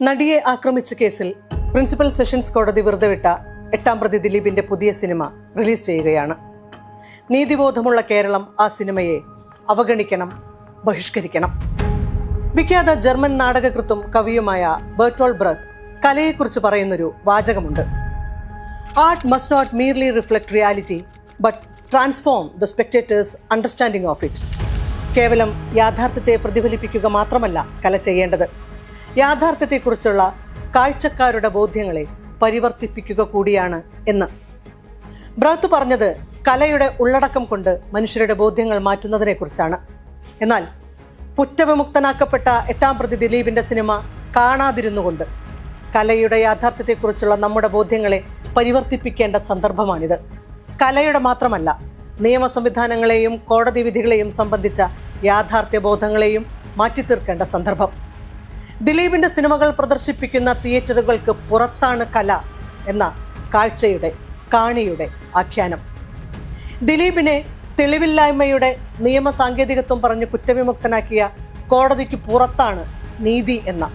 നടിയെ ആക്രമിച്ച കേസിൽ പ്രിൻസിപ്പൽ സെഷൻസ് കോടതി വെറുതെ വിട്ട എട്ടാം പ്രതി ദിലീപിന്റെ പുതിയ സിനിമ റിലീസ് ചെയ്യുകയാണ്. നീതിബോധമുള്ള കേരളം ആ സിനിമയെ അവഗണിക്കണം ബഹിഷ്കരിക്കണം. വിഖ്യാത ജർമ്മൻ നാടകകൃത്തും കവിയുമായ ബേർട്ടോൾ ബ്രത്ത് കലയെക്കുറിച്ച് പറയുന്നൊരു വാചകമുണ്ട്. Art must not merely reflect reality but transform the spectator's understanding of it കേവലം യാഥാർത്ഥ്യത്തെ പ്രതിഫലിപ്പിക്കുക മാത്രമല്ല കല ചെയ്യേണ്ടത്. യാഥാർത്ഥ്യത്തെക്കുറിച്ചുള്ള കാഴ്ചക്കാരുടെ ബോധ്യങ്ങളെ പരിവർത്തിപ്പിക്കുക കൂടിയാണ് എന്ന്. ബ്രാത്ത് പറഞ്ഞത് കലയുടെ ഉള്ളടക്കം കൊണ്ട് മനുഷ്യരുടെ ബോധ്യങ്ങൾ മാറ്റുന്നതിനെക്കുറിച്ചാണ് എന്നാൽ കുറ്റവിമുക്തനാക്കപ്പെട്ട എട്ടാം പ്രതി ദിലീപിന്റെ സിനിമ കാണാതിരുന്നുകൊണ്ട് കലയുടെ യാഥാർത്ഥ്യത്തെക്കുറിച്ചുള്ള നമ്മുടെ ബോധ്യങ്ങളെ പരിവർത്തിപ്പിക്കേണ്ട സന്ദർഭമാണിത്. കലയുടെ മാത്രമല്ല നിയമ സംവിധാനങ്ങളെയും കോടതി വിധികളെയും സംബന്ധിച്ച യാഥാർത്ഥ്യ ബോധങ്ങളെയും മാറ്റിത്തീർക്കേണ്ട സന്ദർഭം. ദിലീപിന്റെ സിനിമകൾ പ്രദർശിപ്പിക്കുന്ന തിയേറ്ററുകൾക്ക് പുറത്താണ് കല എന്ന കാഴ്ചയുടെ കാണിയുടെ ആഖ്യാനം. ദിലീപിനെ തെളിവില്ലായ്മയുടെ നിയമ സാങ്കേതികത്വം പറഞ്ഞ് കുറ്റവിമുക്തനാക്കിയ കോടതിക്ക് പുറത്താണ് നീതി എന്ന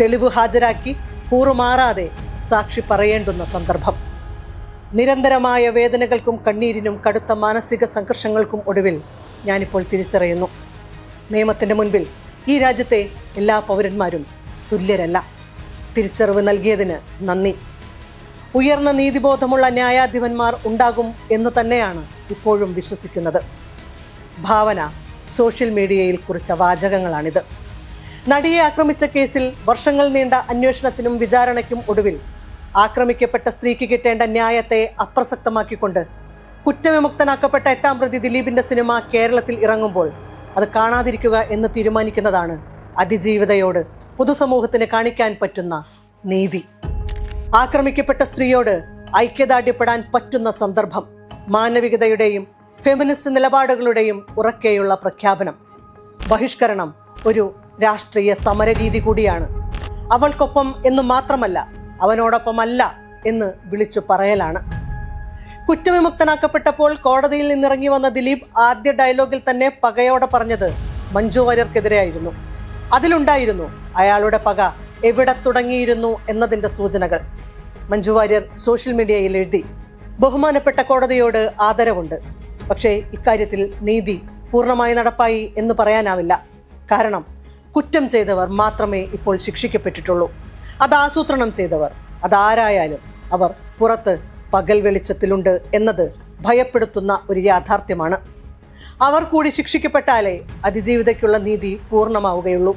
തെളിവ് ഹാജരാക്കി കൂറുമാറാതെ സാക്ഷി പറയേണ്ടുന്ന സന്ദർഭം. നിരന്തരമായ വേദനകൾക്കും കണ്ണീരിനും കടുത്ത മാനസിക സംഘർഷങ്ങൾക്കും ഒടുവിൽ ഞാനിപ്പോൾ തിരിച്ചറിയുന്നു. നിയമത്തിന്റെ മുൻപിൽ ഈ രാജ്യത്തെ എല്ലാ പൗരന്മാരും തുല്യരല്ല. തിരിച്ചറിവ് നൽകിയതിന് നന്ദി. ഉയർന്ന നീതിബോധമുള്ള ന്യായാധിപന്മാർ ഉണ്ടാകും എന്ന് തന്നെയാണ് ഇപ്പോഴും വിശ്വസിക്കുന്നത്. ഭാവന സോഷ്യൽ മീഡിയയിൽ കുറിച്ച വാചകങ്ങളാണിത്. നടിയെ ആക്രമിച്ച കേസിൽ വർഷങ്ങൾ നീണ്ട അന്വേഷണത്തിനും വിചാരണയ്ക്കും ഒടുവിൽ ആക്രമിക്കപ്പെട്ട സ്ത്രീക്ക് കിട്ടേണ്ട ന്യായത്തെ അപ്രസക്തമാക്കിക്കൊണ്ട് കുറ്റവിമുക്തനാക്കപ്പെട്ട എട്ടാം പ്രതി ദിലീപിന്റെ സിനിമ കേരളത്തിൽ ഇറങ്ങുമ്പോൾ അത് കാണാതിരിക്കുക എന്ന് തീരുമാനിക്കുന്നതാണ് അതിജീവിതയോട് പൊതുസമൂഹത്തിന് കാണിക്കാൻ പറ്റുന്ന നീതി. ആക്രമിക്കപ്പെട്ട സ്ത്രീയോട് ഐക്യദാർഢ്യപ്പെടാൻ പറ്റുന്ന സന്ദർഭം മാനവികതയുടെയും ഫെമിനിസ്റ്റ് നിലപാടുകളുടെയും ഉറക്കെയുള്ള പ്രഖ്യാപനം. ബഹിഷ്കരണം ഒരു രാഷ്ട്രീയ സമരരീതി കൂടിയാണ്. അവൾക്കൊപ്പം എന്ന് മാത്രമല്ല അവനോടൊപ്പമല്ല എന്ന് വിളിച്ചു പറയലാണ്. കുറ്റവിമുക്തനാക്കപ്പെട്ടപ്പോൾ കോടതിയിൽ നിന്നിറങ്ങി വന്ന ദിലീപ് ആദ്യ ഡയലോഗിൽ തന്നെ പകയോടെ പറഞ്ഞത് മഞ്ജു വാര്യർക്കെതിരെയായിരുന്നു. അതിലുണ്ടായിരുന്നു അയാളുടെ പക എവിടെ തുടങ്ങിയിരുന്നു എന്നതിന്റെ സൂചനകൾ. മഞ്ജു വാര്യർ സോഷ്യൽ മീഡിയയിൽ എഴുതി. ബഹുമാനപ്പെട്ട കോടതിയോട് ആദരവുണ്ട്. പക്ഷേ ഇക്കാര്യത്തിൽ നീതി പൂർണമായി നടപ്പായി എന്ന് പറയാനാവില്ല. കാരണം കുറ്റം ചെയ്തവർ മാത്രമേ ഇപ്പോൾ ശിക്ഷിക്കപ്പെട്ടിട്ടുള്ളൂ. അത് ആസൂത്രണം ചെയ്തവർ അതാരായാലും അവർ പുറത്ത് പകൽ വെളിച്ചത്തിലുണ്ട് എന്നത് ഭയപ്പെടുത്തുന്ന ഒരു യാഥാർത്ഥ്യമാണ്. അവർ കൂടി ശിക്ഷിക്കപ്പെട്ടാലേ അതിജീവിതയ്ക്കുള്ള നീതി പൂർണമാവുകയുള്ളൂ.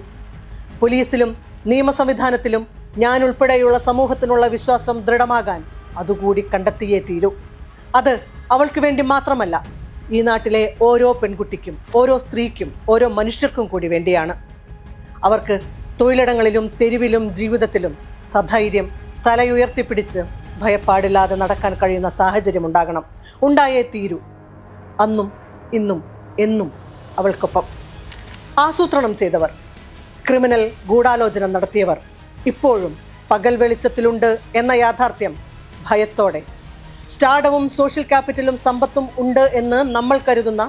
പോലീസിലും നിയമ സംവിധാനത്തിലും ഞാൻ ഉൾപ്പെടെയുള്ള സമൂഹത്തിനുള്ള വിശ്വാസം ദൃഢമാകാൻ അതുകൂടി കണ്ടെത്തിയേ തീരൂ. അത് അവൾക്ക് വേണ്ടി മാത്രമല്ല ഈ നാട്ടിലെ ഓരോ പെൺകുട്ടിക്കും ഓരോ സ്ത്രീക്കും ഓരോ മനുഷ്യർക്കും കൂടി വേണ്ടിയാണ്. അവർക്ക് തൊഴിലിടങ്ങളിലും തെരുവിലും ജീവിതത്തിലും സധൈര്യം തലയുയർത്തിപ്പിടിച്ച് ഭയപ്പാടില്ലാതെ നടക്കാൻ കഴിയുന്ന സാഹചര്യം ഉണ്ടാകണം. ഉണ്ടായേ തീരൂ. അന്നും ഇന്നും എന്നും അവൾക്കൊപ്പം. ആസൂത്രണം ചെയ്തവർ ക്രിമിനൽ ഗൂഢാലോചന നടത്തിയവർ ഇപ്പോഴും പകൽ വെളിച്ചത്തിലുണ്ട് എന്ന യാഥാർത്ഥ്യം ഭയത്തോടെ. സ്റ്റാർഡവും സോഷ്യൽ ക്യാപിറ്റലും സമ്പത്തും ഉണ്ട് എന്ന് നമ്മൾ കരുതുന്ന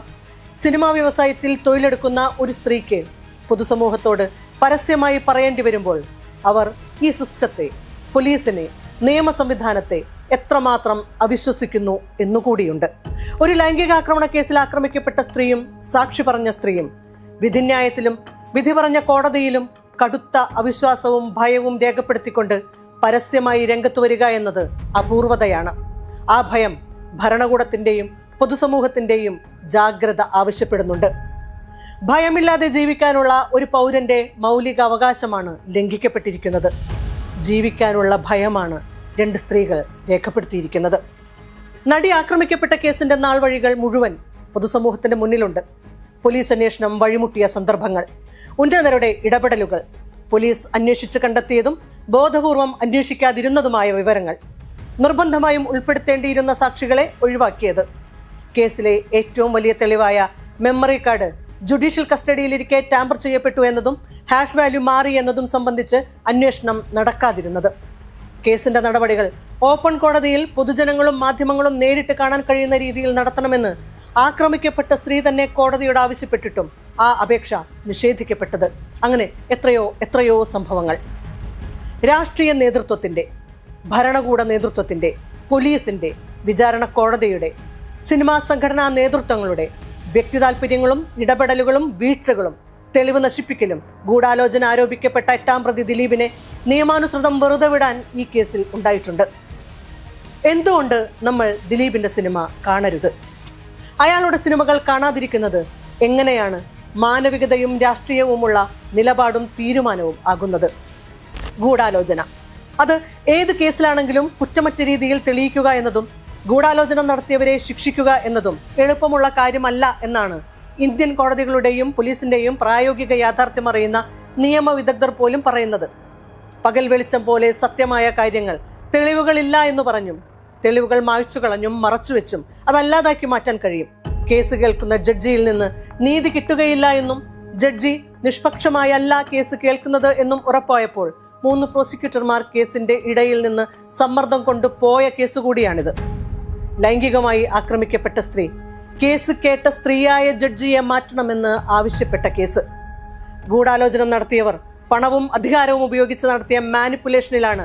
സിനിമാ വ്യവസായത്തിൽ തൊഴിലെടുക്കുന്ന ഒരു സ്ത്രീക്ക് പൊതുസമൂഹത്തോട് പരസ്യമായി പറയേണ്ടി വരുമ്പോൾ അവർ ഈ സിസ്റ്റത്തെ പോലീസിനെ നിയമ സംവിധാനത്തെ എത്രമാത്രം അവിശ്വസിക്കുന്നു എന്നുകൂടിയുണ്ട് ഒരു ലൈംഗികാക്രമണ കേസിൽ ആക്രമിക്കപ്പെട്ട സ്ത്രീയും സാക്ഷി പറഞ്ഞ സ്ത്രീയും വിധിന്യായത്തിലും വിധി പറഞ്ഞ കോടതിയിലും കടുത്ത അവിശ്വാസവും ഭയവും രേഖപ്പെടുത്തിക്കൊണ്ട് പരസ്യമായി രംഗത്ത് വരിക എന്നത് അപൂർവതയാണ്. ആ ഭയം ഭരണകൂടത്തിന്റെയും പൊതുസമൂഹത്തിന്റെയും ജാഗ്രത ആവശ്യപ്പെടുന്നുണ്ട്. ഭയമില്ലാതെ ജീവിക്കാനുള്ള ഒരു പൗരന്റെ മൗലിക അവകാശമാണ് ലംഘിക്കപ്പെട്ടിരിക്കുന്നത്. ജീവിക്കാനുള്ള ഭയമാണ് രണ്ട് സ്ത്രീകൾ രേഖപ്പെടുത്തിയിരിക്കുന്നത്. നടി ആക്രമിക്കപ്പെട്ട കേസിന്റെ നാൾ വഴികൾ മുഴുവൻ പൊതുസമൂഹത്തിന്റെ മുന്നിലുണ്ട്. പോലീസ് അന്വേഷണം വഴിമുട്ടിയ സന്ദർഭങ്ങൾ ഉന്നതരുടെ ഇടപെടലുകൾ പോലീസ് അന്വേഷിച്ച് കണ്ടെത്തിയതും ബോധപൂർവം അന്വേഷിക്കാതിരുന്നതുമായ വിവരങ്ങൾ നിർബന്ധമായും ഉൾപ്പെടുത്തേണ്ടിയിരുന്ന സാക്ഷികളെ ഒഴിവാക്കിയത്. കേസിലെ ഏറ്റവും വലിയ തെളിവായ മെമ്മറി കാർഡ് ജുഡീഷ്യൽ കസ്റ്റഡിയിലിരിക്കെ ടാമ്പർ ചെയ്യപ്പെട്ടു എന്നതും ഹാഷ് വാല്യൂ മാറി എന്നതും സംബന്ധിച്ച് അന്വേഷണം നടക്കാതിരുന്നത്. കേസിന്റെ നടപടികൾ ഓപ്പൺ കോടതിയിൽ പൊതുജനങ്ങളും മാധ്യമങ്ങളും നേരിട്ട് കാണാൻ കഴിയുന്ന രീതിയിൽ നടത്തണമെന്ന് ആക്രമിക്കപ്പെട്ട സ്ത്രീ തന്നെ കോടതിയോട് ആവശ്യപ്പെട്ടിട്ടും ആ അപേക്ഷ നിഷേധിക്കപ്പെട്ടത്. അങ്ങനെ എത്രയോ എത്രയോ സംഭവങ്ങൾ. രാഷ്ട്രീയ നേതൃത്വത്തിന്റെ ഭരണകൂട നേതൃത്വത്തിന്റെ പോലീസിന്റെ വിചാരണ കോടതിയുടെ സിനിമാ സംഘടനാ നേതൃത്വങ്ങളുടെ വ്യക്തി താല്പര്യങ്ങളും ഇടപെടലുകളും വീഴ്ചകളും തെളിവ് നശിപ്പിക്കലും ഗൂഢാലോചന ആരോപിക്കപ്പെട്ട എട്ടാം പ്രതി ദിലീപിനെ നിയമാനുസൃതം വെറുതെ വിടാൻ ഈ കേസിൽ ഉണ്ടായിട്ടുണ്ട്. എന്തുകൊണ്ട് നമ്മൾ ദിലീപിന്റെ സിനിമ കാണരുത്? അയാളുടെ സിനിമകൾ കാണാതിരിക്കുന്നത് എങ്ങനെയാണ് മാനവികതയും രാഷ്ട്രീയവുമുള്ള നിലപാടും തീരുമാനവും ആകുന്നത്? ഗൂഢാലോചന. അത് ഏത് കേസിലാണെങ്കിലും കുറ്റമറ്റ രീതിയിൽ തെളിയിക്കുക എന്നതും ഗൂഢാലോചന നടത്തിയവരെ ശിക്ഷിക്കുക എന്നതും എളുപ്പമുള്ള കാര്യമല്ല എന്നാണ് ഇന്ത്യൻ കോടതികളുടെയും പോലീസിന്റെയും പ്രായോഗിക യാഥാർത്ഥ്യം അറിയുന്ന നിയമവിദഗ്ധർ പോലും പറയുന്നത്. പകൽ വെളിച്ചം പോലെ സത്യമായ കാര്യങ്ങൾ തെളിവുകളില്ല എന്ന് പറഞ്ഞും തെളിവുകൾ മായ്ച്ചു കളഞ്ഞും മറച്ചുവെച്ചും അതല്ലാതാക്കി മാറ്റാൻ കഴിയും. കേസ് കേൾക്കുന്ന ജഡ്ജിയിൽ നിന്ന് നീതി കിട്ടുകയില്ല എന്നും ജഡ്ജി നിഷ്പക്ഷമായല്ല കേസ് കേൾക്കുന്നത് എന്നും ഉറപ്പായപ്പോൾ മൂന്ന് പ്രോസിക്യൂട്ടർമാർ കേസിന്റെ ഇടയിൽ നിന്ന് സമ്മർദ്ദം കൊണ്ട് പോയ കേസ് കൂടിയാണിത് ലൈംഗികമായി ആക്രമിക്കപ്പെട്ട സ്ത്രീ. കേസ് കേട്ട സ്ത്രീയായ ജഡ്ജിയെ മാറ്റണമെന്ന് ആവശ്യപ്പെട്ട കേസ്. ഗൂഢാലോചന നടത്തിയവർ പണവും അധികാരവും ഉപയോഗിച്ച് നടത്തിയ മാനിപ്പുലേഷനിലാണ്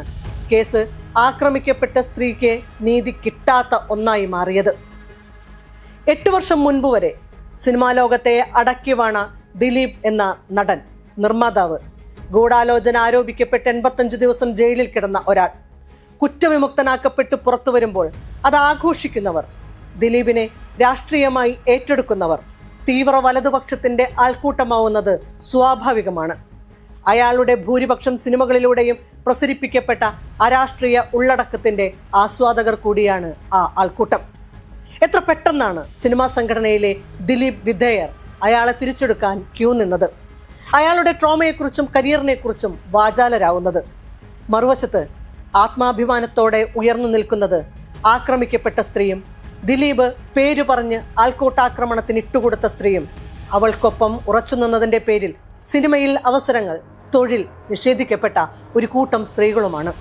കേസ് ആക്രമിക്കപ്പെട്ട സ്ത്രീക്ക് നീതി കിട്ടാത്ത ഒന്നായി മാറിയത്. എട്ട് വർഷം മുൻപ് വരെ സിനിമാ ലോകത്തെ അടക്കിവാണ ദിലീപ് എന്ന നടൻ നിർമ്മാതാവ്. ഗൂഢാലോചന ആരോപിക്കപ്പെട്ട് എൺപത്തഞ്ച് ദിവസം ജയിലിൽ കിടന്ന ഒരാൾ. കുറ്റവിമുക്തനാക്കപ്പെട്ട് പുറത്തു വരുമ്പോൾ അത് ആഘോഷിക്കുന്നവർ ദിലീപിനെ രാഷ്ട്രീയമായി ഏറ്റെടുക്കുന്നവർ തീവ്ര വലതുപക്ഷത്തിന്റെ ആൾക്കൂട്ടമാവുന്നത് സ്വാഭാവികമാണ്. അയാളുടെ ഭൂരിപക്ഷം സിനിമകളിലൂടെയും പ്രസരിപ്പിക്കപ്പെട്ട അരാഷ്ട്രീയ ഉള്ളടക്കത്തിന്റെ ആസ്വാദകർ കൂടിയാണ് ആ ആൾക്കൂട്ടം. എത്ര പെട്ടെന്നാണ് സിനിമാ സംഘടനയിലെ ദിലീപ് വിധേയർ അയാളെ തിരിച്ചെടുക്കാൻ ക്യൂ നിന്നത്? അയാളുടെ ട്രോമയെക്കുറിച്ചും കരിയറിനെക്കുറിച്ചും വാചാലരാവുന്നത്. മറുവശത്ത് ആത്മാഭിമാനത്തോടെ ഉയർന്നു നിൽക്കുന്നത് ആക്രമിക്കപ്പെട്ട സ്ത്രീയും ദിലീപ് പേരു പറഞ്ഞ് ആൾക്കൂട്ടാക്രമണത്തിന് ഇട്ടുകൊടുത്ത സ്ത്രീയും അവൾക്കൊപ്പം ഉറച്ചു നിന്നതിന്റെ പേരിൽ സിനിമയിൽ അവസരങ്ങൾ തൊഴിൽ നിഷേധിക്കപ്പെട്ട ഒരു കൂട്ടം സ്ത്രീകളുമാണ്.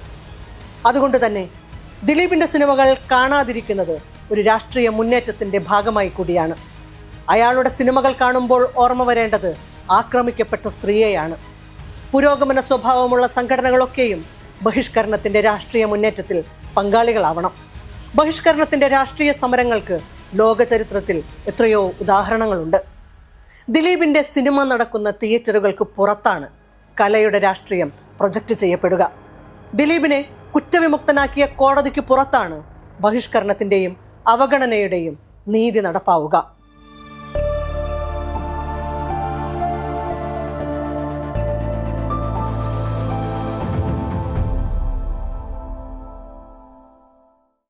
അതുകൊണ്ട് തന്നെ ദിലീപിന്റെ സിനിമകൾ കാണാതിരിക്കുന്നത് ഒരു രാഷ്ട്രീയ മുന്നേറ്റത്തിന്റെ ഭാഗമായി കൂടിയാണ്. അയാളുടെ സിനിമകൾ കാണുമ്പോൾ ഓർമ്മ വരേണ്ടത് ആക്രമിക്കപ്പെട്ട സ്ത്രീയെയാണ്. പുരോഗമന സ്വഭാവമുള്ള സംഘടനകളൊക്കെയും ബഹിഷ്കരണത്തിന്റെ രാഷ്ട്രീയ മുന്നേറ്റത്തിൽ പങ്കാളികളാവണം. ബഹിഷ്കരണത്തിന്റെ രാഷ്ട്രീയ സമരങ്ങൾക്ക് ലോക ചരിത്രത്തിൽ എത്രയോ ഉദാഹരണങ്ങളുണ്ട്. ദിലീപിന്റെ സിനിമ നടക്കുന്ന തിയേറ്ററുകൾക്ക് പുറത്താണ് കലയുടെ രാഷ്ട്രീയം പ്രൊജക്റ്റ് ചെയ്യപ്പെടുക. ദിലീപിനെ കുറ്റവിമുക്തനാക്കിയ കോടതിക്ക് പുറത്താണ് ബഹിഷ്കരണത്തിന്റെയും അവഗണനയുടെയും നീതി നടപ്പാവുക.